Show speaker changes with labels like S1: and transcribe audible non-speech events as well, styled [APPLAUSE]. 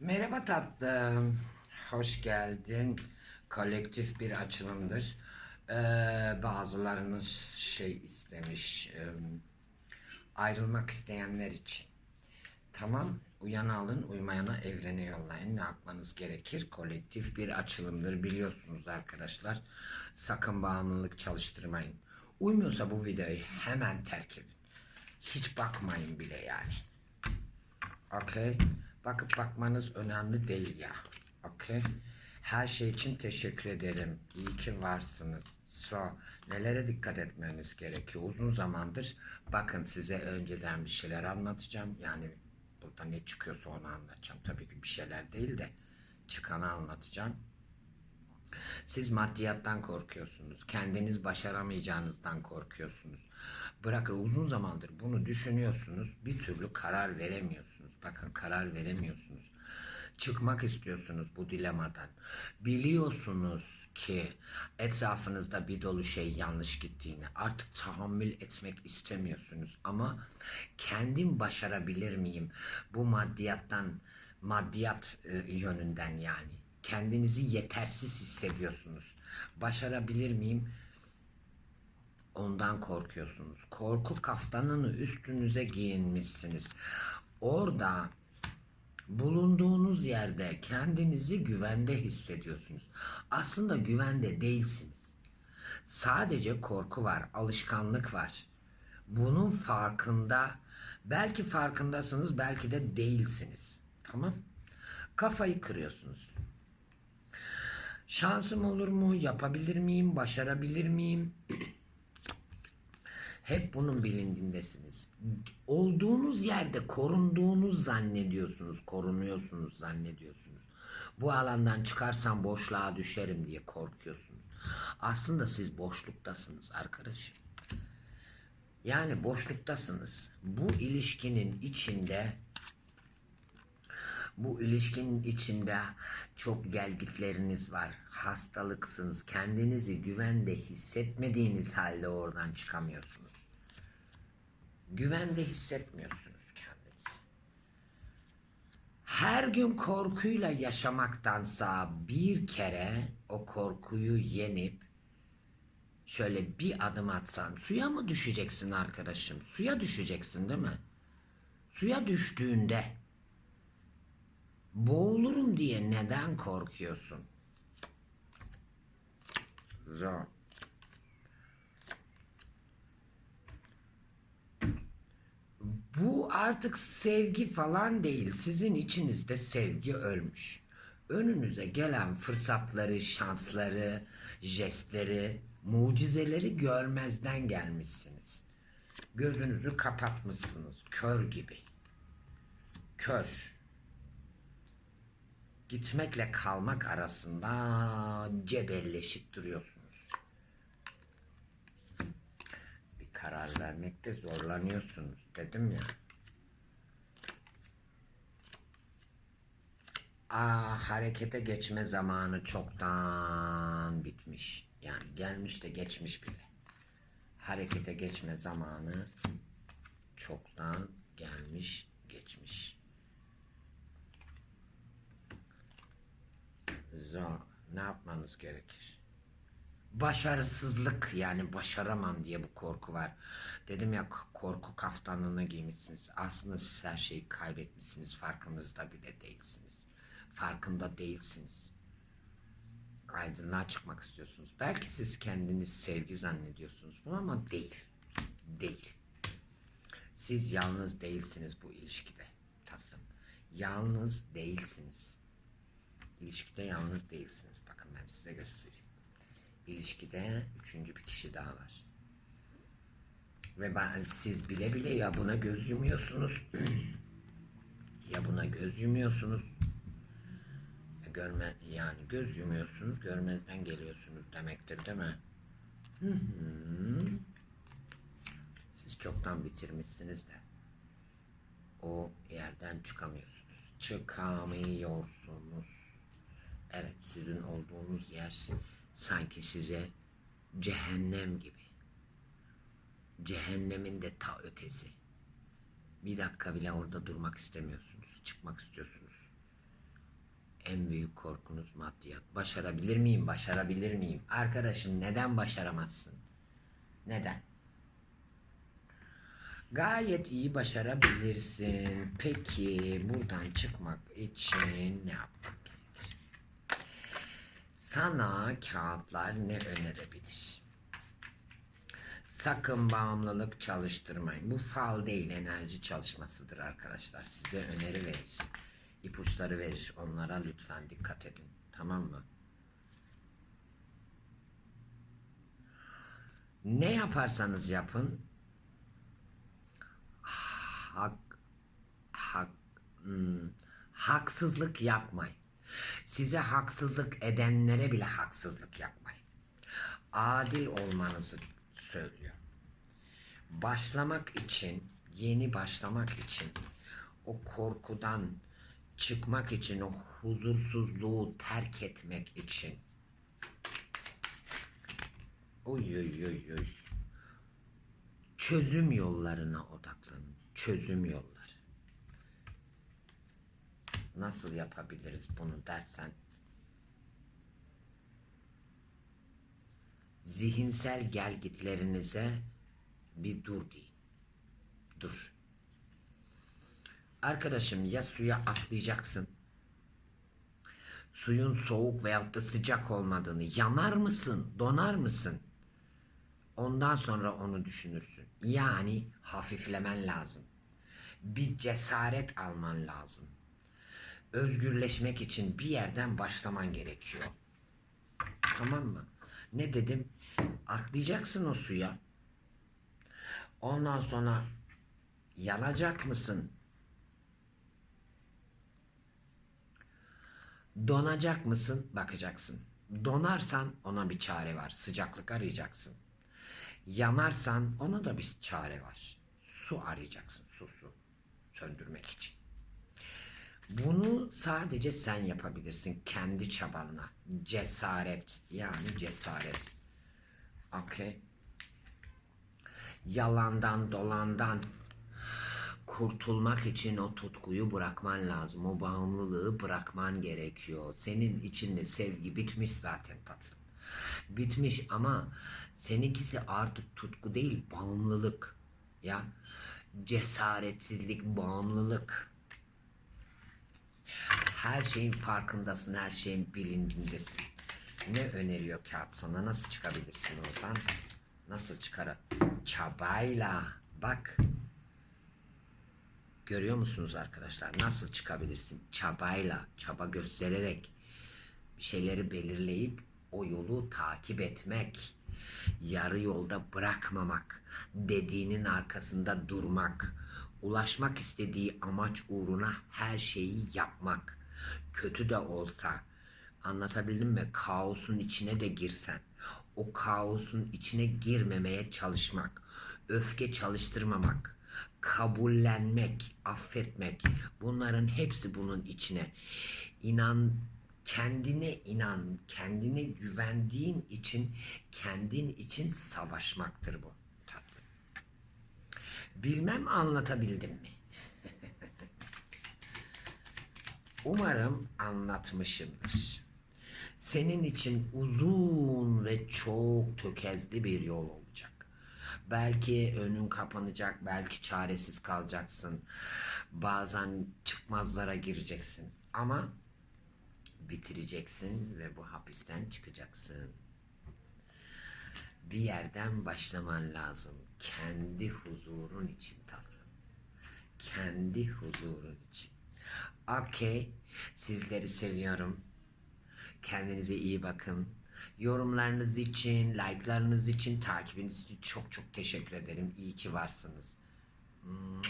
S1: Merhaba tatlım. Hoş geldin. Kolektif bir açılımdır. Ee, bazılarınız şey istemiş. e, ayrılmak isteyenler için. Tamam. Uyanı alın, uymayana evrene yollayın. Ne yapmanız gerekir? Kolektif bir açılımdır biliyorsunuz arkadaşlar. Sakın bağımlılık çalıştırmayın. Uymuyorsa bu videoyu hemen terk edin. Hiç bakmayın bile yani. Okey. Bakıp bakmanız önemli değil ya. Okey. Her şey için teşekkür ederim. İyi ki varsınız. So, nelere dikkat etmeniz gerekiyor? Uzun zamandır bakın size önceden bir şeyler anlatacağım. Yani burada ne çıkıyorsa onu anlatacağım. Tabii ki bir şeyler değil de çıkanı anlatacağım. Siz maddiyattan korkuyorsunuz. Kendiniz başaramayacağınızdan korkuyorsunuz. Bırakın uzun zamandır bunu düşünüyorsunuz. Bir türlü karar veremiyorsunuz. Bakın karar veremiyorsunuz. Çıkmak istiyorsunuz bu dilemadan. Biliyorsunuz ki etrafınızda bir dolu şey yanlış gittiğini artık tahammül etmek istemiyorsunuz ama kendim başarabilir miyim bu maddiyattan maddiyat e, yönünden yani kendinizi yetersiz hissediyorsunuz başarabilir miyim ondan korkuyorsunuz korku kaftanını üstünüze giyinmişsiniz orada bulunduğunuz yerde kendinizi güvende hissediyorsunuz. Aslında güvende değilsiniz. Sadece korku var, alışkanlık var. Bunun farkında, belki farkındasınız, belki de değilsiniz. Tamam? Kafayı kırıyorsunuz. Şansım olur mu? Yapabilir miyim? Başarabilir miyim? Hep bunun bilindindesiniz. Olduğunuz yerde korunduğunuz zannediyorsunuz, korunuyorsunuz zannediyorsunuz. Bu alandan çıkarsam boşluğa düşerim diye korkuyorsunuz. Aslında siz boşluktasınız arkadaşım. Yani boşluktasınız. Bu ilişkinin içinde bu ilişkinin içinde çok gelgitleriniz var. Hastalıksınız. Kendinizi güvende hissetmediğiniz halde oradan çıkamıyorsunuz. Güvende hissetmiyorsunuz kendinizi. Her gün korkuyla yaşamaktansa bir kere o korkuyu yenip şöyle bir adım atsan suya mı düşeceksin arkadaşım? Suya düşeceksin değil mi? Suya düştüğünde boğulurum diye neden korkuyorsun? Zor. Bu artık sevgi falan değil. Sizin içinizde sevgi ölmüş. Önünüze gelen fırsatları, şansları, jestleri, mucizeleri görmezden gelmişsiniz. Gözünüzü kapatmışsınız kör gibi. Kör. Gitmekle kalmak arasında cebelleşip duruyorsunuz. Bir karar vermekte zorlanıyorsunuz dedim ya. Aa, harekete geçme zamanı çoktan bitmiş. Yani gelmiş de geçmiş bile. Harekete geçme zamanı çoktan gelmiş geçmiş. Zor. Ne yapmanız gerekir? Başarısızlık yani başaramam diye bu korku var. Dedim ya korku kaftanını giymişsiniz. Aslında siz her şeyi kaybetmişsiniz. Farkınızda bile değilsiniz. Farkında değilsiniz. Aydınlığa çıkmak istiyorsunuz. Belki siz kendiniz sevgi zannediyorsunuz bunu ama değil. Değil. Siz yalnız değilsiniz bu ilişkide. Tatlım. Yalnız değilsiniz. İlişkide yalnız değilsiniz. Bakın ben size göstereyim. İlişkide üçüncü bir kişi daha var. Ve ben, siz bile bile ya buna göz yumuyorsunuz [CLEARS THROAT] ya buna göz yumuyorsunuz ya görme yani göz yumuyorsunuz görmezden geliyorsunuz demektir değil mi? Siz çoktan bitirmişsiniz de o yerden çıkamıyorsunuz. Çıkamıyorsunuz. Evet sizin olduğunuz yer sanki size cehennem gibi. Cehennemin de ta ötesi. Bir dakika bile orada durmak istemiyorsunuz. Çıkmak istiyorsunuz. En büyük korkunuz maddiyat. Başarabilir miyim? Başarabilir miyim? Arkadaşım neden başaramazsın? Neden? Gayet iyi başarabilirsin. Peki buradan çıkmak için ne yapmak? Sana kağıtlar ne önerebilir? Sakın bağımlılık çalıştırmayın. Bu fal değil enerji çalışmasıdır arkadaşlar. Size öneri verir. ipuçları verir. Onlara lütfen dikkat edin. Tamam mı? Ne yaparsanız yapın hak hak hmm, haksızlık yapmayın. Size haksızlık edenlere bile haksızlık yapmayın. Adil olmanızı söylüyor. Başlamak için, yeni başlamak için, o korkudan çıkmak için, o huzursuzluğu terk etmek için. Oy oy oy oy. Çözüm yollarına odaklanın. Çözüm yolları. Nasıl yapabiliriz bunu dersen zihinsel gelgitlerinize bir dur deyin. Dur. Arkadaşım ya suya atlayacaksın. Suyun soğuk veyahut da sıcak olmadığını yanar mısın, donar mısın? Ondan sonra onu düşünürsün. Yani hafiflemen lazım. Bir cesaret alman lazım. Özgürleşmek için bir yerden başlaman gerekiyor. Tamam mı? Ne dedim? Atlayacaksın o suya. Ondan sonra yanacak mısın? Donacak mısın? Bakacaksın. Donarsan ona bir çare var. Sıcaklık arayacaksın. Yanarsan ona da bir çare var. Su arayacaksın. Su su. Söndürmek için. Bunu sadece sen yapabilirsin. Kendi çabanla. Cesaret. Yani cesaret. Okey. Yalandan dolandan kurtulmak için o tutkuyu bırakman lazım. O bağımlılığı bırakman gerekiyor. Senin içinde sevgi bitmiş zaten tatlım. Bitmiş ama seninkisi artık tutku değil bağımlılık. Ya cesaretsizlik, bağımlılık. Her şeyin farkındasın, her şeyin bilincindesin. Ne öneriyor kağıt sana? Nasıl çıkabilirsin oradan? Nasıl çıkar? Çabayla. Bak. Görüyor musunuz arkadaşlar? Nasıl çıkabilirsin? Çabayla, çaba göstererek bir şeyleri belirleyip o yolu takip etmek. Yarı yolda bırakmamak. Dediğinin arkasında durmak. Ulaşmak istediği amaç uğruna her şeyi yapmak. Kötü de olsa anlatabildim mi? Kaosun içine de girsen o kaosun içine girmemeye çalışmak, öfke çalıştırmamak, kabullenmek, affetmek bunların hepsi bunun içine. İnan kendine inan, kendine güvendiğin için kendin için savaşmaktır bu tatlım. Bilmem anlatabildim mi? Umarım anlatmışımdır. Senin için uzun ve çok tökezli bir yol olacak. Belki önün kapanacak, belki çaresiz kalacaksın. Bazen çıkmazlara gireceksin. Ama bitireceksin ve bu hapisten çıkacaksın. Bir yerden başlaman lazım. Kendi huzurun için tatlım. Kendi huzurun için. Okey. Sizleri seviyorum. Kendinize iyi bakın. Yorumlarınız için, like'larınız için, takibiniz için çok çok teşekkür ederim. İyi ki varsınız. Mua.